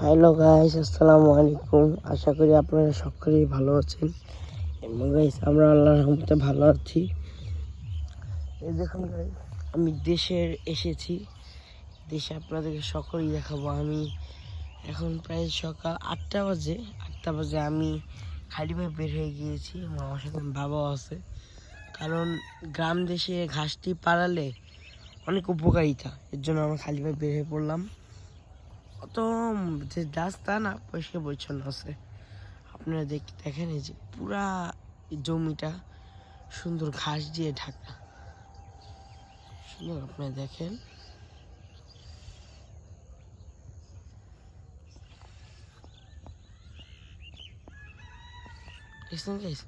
Hello guys আসসালামু আলাইকুম। আশা করি আপনারা সকলেই ভালো আছেন। এবং গাইস আমরা আল্লাহর রহমতে ভালো আছি। এই দেখুন guys, আমি দেশের এসেছি। দেশে আপনাদেরকে সকলেই দেখাবো। আমি এখন প্রায় সকাল আটটা বাজে। আটটা বাজে আমি খালিভাবে বের হয়ে গিয়েছি আমার সাথে বাবাও আছে। কারণ গ্রাম দেশে ঘাসটি পাড়ালে অনেক উপকারিতা। এর জন্য আমরা খালিভাবে বের হয়ে পড়লাম। অত যে রাস্তা না পরিষ্কার পরিচ্ছন্ন আছে। আপনারা দেখ দেখেন এই যে পুরা জমিটা সুন্দর ঘাস দিয়ে ঢাকা। সুন্দর আপনারা দেখেন। দেখছেন গাইস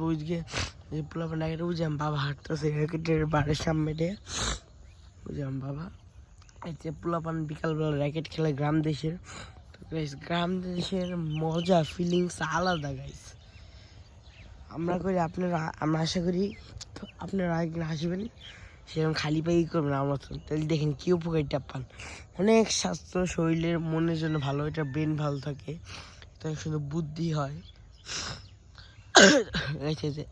ওই বাবা হাঁটতেছে বাড়ির সামনে দিয়ে। যে বাবা। এই যে পোলাপান বিকালবেলা র্যাকেট খেলে গ্রাম দেশের। তো গাইস গ্রাম দেশের মজা ফিলিংস আলাদা গাইস আমরা করি আপনারা, আমরা আশা করি আপনারা একদিন আসবেন। সেরকম খালি পাই করবেন আমার মতন। তাহলে দেখেন কি উপকারিতা পান। অনেক স্বাস্থ্য, শরীরের মনের জন্য ভালো, এটা ব্রেন ভালো থাকে। এটা শুধু বুদ্ধি হয়। এই যে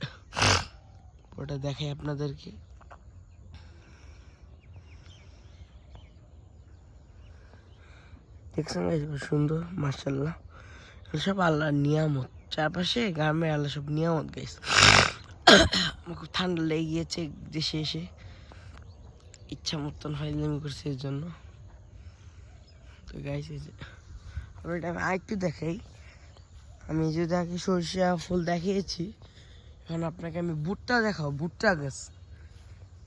ওটা দেখাই আপনাদেরকে। দেখছেন সুন্দর মার্শাল্লাহ সব আল্লাহর নিয়ামত। চারপাশে গ্রামে আল্লাহ সব নিয়ামত গাইস আমার খুব ঠান্ডা লেগে গিয়েছে দেশে এসে। ইচ্ছা মতন ফাইলামি করছে এর জন্য। তো এই যে আমি আরেকটু দেখাই। আমি যদি আগে সরিষা ফুল দেখিয়েছি, এখন আপনাকে আমি ভুট্টা দেখাবো, ভুট্টা গাছ।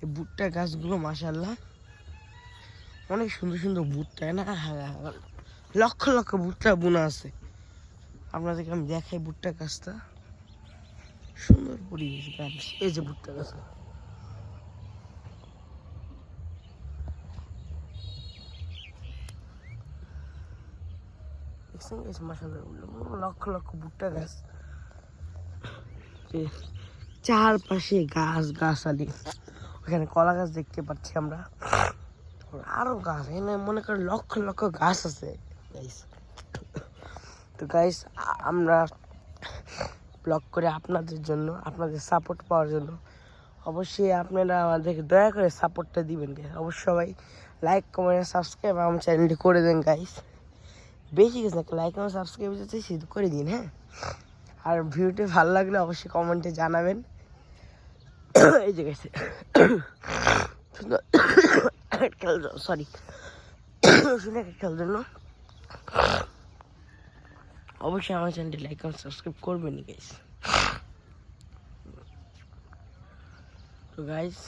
এই ভুট্টা গাছগুলো মাসাল্লাহ অনেক সুন্দর সুন্দর ভুট্টা না? লক্ষ লক্ষ ভুট্টা বোনা আছে। আপনাদেরকে আমি দেখাই ভুট্টা গাছটা। সুন্দর পরিবেশ গাছ এই যে ভুট্টা গাছ। দেখছেন গাছ লক্ষ লক্ষ ভুট্টা গাছ। চারপাশে গাছ, গাছালি। ওখানে কলা গাছ দেখতে পাচ্ছি আমরা। আরও গাছ এখানে মনে করেন লক্ষ লক্ষ গাছ আছে। তো গাইস আমরা ব্লগ করে আপনাদের জন্য, আপনাদের সাপোর্ট পাওয়ার জন্য। অবশ্যই আপনারা আমাদেরকে দয়া করে সাপোর্টটা দিবেন গাইস অবশ্যই সবাই লাইক কমেন্ট সাবস্ক্রাইব আমার চ্যানেলটি করে দেন গাইস বেশি কিছু না লাইক কমেন্ট সাবস্ক্রাইব যাচ্ছে শুধু করে দিন হ্যাঁ? আর ভিডিওটি ভালো লাগলে অবশ্যই কমেন্টে জানাবেন। এই যে গেছে সরি শুনে খেলার জন্য অবশ্যই আমার চ্যানেলটি লাইক এবং সাবস্ক্রাইব করবেন গাইস তো গাইস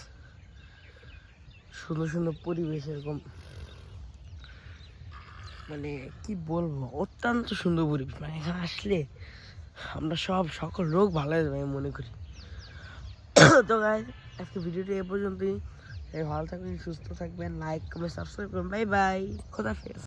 সুন্দর সুন্দর পরিবেশ এরকম। মানে কি বলব, অত্যন্ত সুন্দর পরিবেশ। মানে এখানে আসলে আমরা সব সকল রোগ ভালো হয়ে যাবে আমি মনে করি। তো গাইস আজকে ভিডিওটি এ পর্যন্তই। ভালো থাকবেন, সুস্থ থাকবেন লাইক কমেন্ট সাবস্ক্রাইব করবেন। বাই বাই খোদা